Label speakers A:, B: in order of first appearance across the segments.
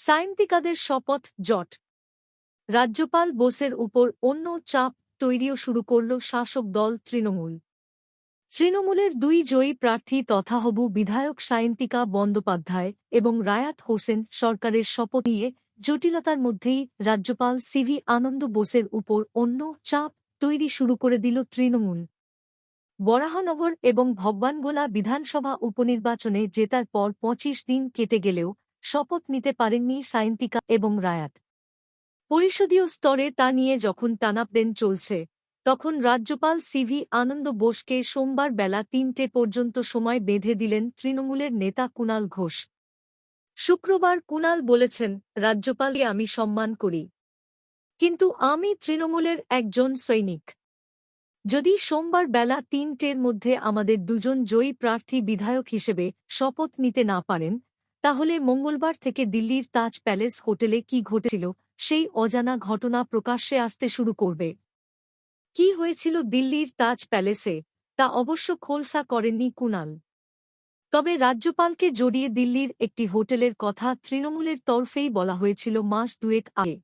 A: সায়েন্তিকাদের শপথ জট। রাজ্যপাল বোসের উপর অন্য চাপ তৈরিও শুরু করল শাসক দল তৃণমূল। তৃণমূলের দুই জয়ী প্রার্থী তথাহবু বিধায়ক সায়ন্তিকা বন্দ্যোপাধ্যায় এবং রায়াত হোসেন সরকারের শপথ নিয়ে জটিলতার মধ্যেই রাজ্যপাল সিভি আনন্দ বোসের উপর অন্য চাপ তৈরি শুরু করে দিল তৃণমূল। বরাহনগর এবং ভগবানগোলা বিধানসভা উপনির্বাচনে জেতার পর পঁচিশ দিন কেটে গেলেও শপথ নিতে পারেননি সায়ন্তিকা এবং রায়াত। পরিষদীয় স্তরে তা নিয়ে যখন টানাপড়েন চলছে, তখন রাজ্যপাল সিভি আনন্দ বোসকে সোমবার বেলা তিনটে পর্যন্ত সময় বেঁধে দিলেন তৃণমূলের নেতা কুণাল ঘোষ। শুক্রবার কুণাল বলেছেন, রাজ্যপালকে আমি সম্মান করি। কিন্তু আমি তৃণমূলের একজন সৈনিক। যদি সোমবার বেলা তিনটের মধ্যে আমাদের দুজন জয়ী প্রার্থী বিধায়ক হিসেবে শপথ নিতে না পারেন তাহলে মঙ্গলবার থেকে দিল্লির তাজ প্যালেস হোটেলে কি ঘটেছিল? সেই অজানা ঘটনা প্রকাশ্যে আসতে শুরু করবে। কি হয়েছিল দিল্লির তাজ প্যালেসে? তা অবশ্য খোলসা করেননি কুনাল। তবে রাজ্যপালকে জড়িয়ে দিল্লির একটি হোটেলের কথা তৃণমূলের তরফেই বলা হয়েছিল মাস দুয়েক আগে।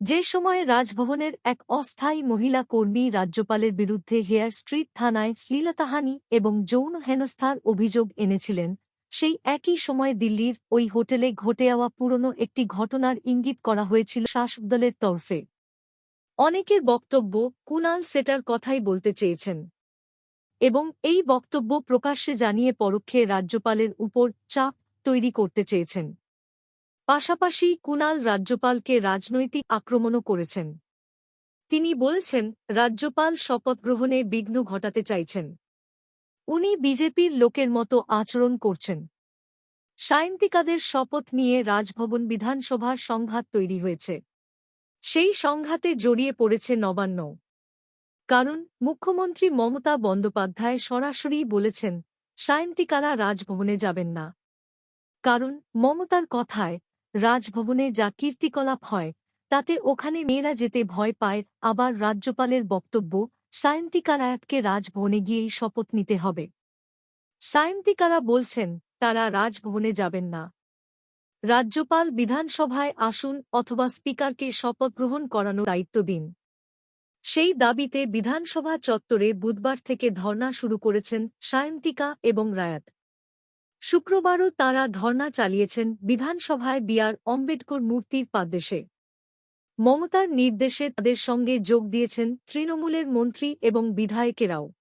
A: যে সময়ে রাজভবনের এক অস্থায়ী মহিলা কর্মী রাজ্যপালের বিরুদ্ধে হেয়ার স্ট্রিট থানায় শ্লীলতাহানি এবং যৌন হেনস্থার অভিযোগ এনেছিলেন সেই একই সময় দিল্লির ওই হোটেলে ঘটে যাওয়া পুরনো একটি ঘটনার ইঙ্গিত করা হয়েছিল শাসক দলের তরফে। অনেকের বক্তব্য কুনাল সেটার কথাই বলতে চেয়েছেন। এবং এই বক্তব্য প্রকাশ্যে জানিয়ে পরোক্ষে রাজ্যপালের উপর চাপ তৈরি করতে চেয়েছেন। পাশাপাশি কুনাল রাজ্যপালকে রাজনৈতিক আক্রমণও করেছেন। তিনি বলেছেন, রাজ্যপাল শপথ গ্রহণে বিঘ্ন ঘটাতে চাইছেন। উনি বিজেপির লোকের মতো আচরণ করছেন। সায়ন্তিকাদের শপথ নিয়ে রাজভবন বিধানসভার সংঘাত তৈরি হয়েছে। সেই সংঘাতে জড়িয়ে পড়েছে নবান্ন। কারণ মুখ্যমন্ত্রী মমতা বন্দ্যোপাধ্যায় সরাসরি বলেছেন, সায়ন্তিকারা রাজভবনে যাবেন না। কারণ মমতার কথায়, রাজভবনে যা কীর্তিকলাপ হয়, তাতে ওখানে মেয়েরা যেতে ভয় পায়, আবার রাজ্যপালের বক্তব্য সায়ন্তিকারায়াতকে রাজভবনে গিয়েই শপথ নিতে হবে। সায়ন্তিকারা বলছেন, তারা রাজভবনে যাবেন না। রাজ্যপাল বিধানসভায় আসুন অথবা স্পিকারকে শপথ গ্রহণ করানোর দায়িত্ব দিন। সেই দাবিতে বিধানসভা চত্বরে বুধবার থেকে ধর্না শুরু করেছেন সায়ন্তিকা এবং রায়াত। শুক্রবারও তাঁরা ধর্না চালিয়েছেন বিধানসভায় বিআর অম্বেডকর মূর্তির পাদদেশে। মমতার নির্দেশে তাদের সঙ্গে যোগ দিয়েছেন তৃণমূলের মন্ত্রী এবং বিধায়কেরাও।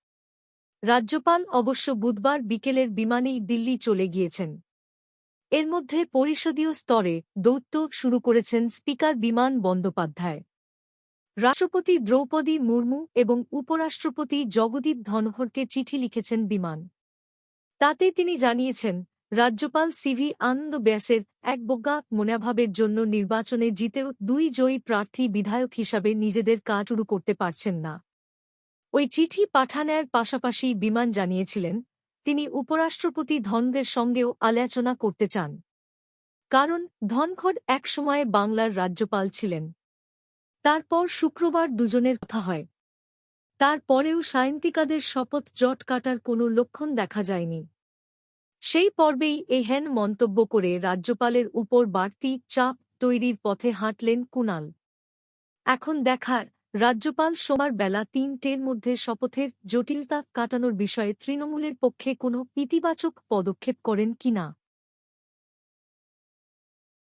A: রাজ্যপাল অবশ্য বুধবার বিকেলের বিমানেই দিল্লি চলে গিয়েছেন। এর মধ্যে পরিষদীয় স্তরে দৌত্য শুরু করেছেন স্পিকার বিমান বন্দ্যোপাধ্যায়। রাষ্ট্রপতি দ্রৌপদী মুর্মু এবং উপরাষ্ট্রপতি জগদীপ ধনখড়কে চিঠি লিখেছেন বিমান। তাতে তিনি জানিয়েছেন রাজ্যপাল সিভি আনন্দ ব্যাসের এক বজ্ঞা মনোভাবের জন্য নির্বাচনে জিতেও দুই জয়ী প্রার্থী বিধায়ক হিসাবে নিজেদের কাজ শুরু করতে পারছেন না। ওই চিঠি পাঠানোর পাশাপাশি বিমান জানিয়েছিলেন, তিনি উপরাষ্ট্রপতি ধনদের সঙ্গেও আলোচনা করতে চান। কারণ ধনখড় একসময়ে বাংলার রাজ্যপাল ছিলেন। তারপর শুক্রবার দুজনের কথা হয়। তারপরেও সায়ন্তিকাদের শপথ জট কাটার কোনো লক্ষণ দেখা যায়নি। সেই পর্বেই এই হেন মন্তব্য করে রাজ্যপালের উপর বাড়তি চাপ তৈরির পথে হাঁটলেন কুনাল। এখন দেখার, রাজ্যপাল সোমার বেলা তিনটের মধ্যে শপথের জটিলতা কাটানোর বিষয়ে তৃণমূলের পক্ষে কোনো ইতিবাচক পদক্ষেপ করেন কিনা?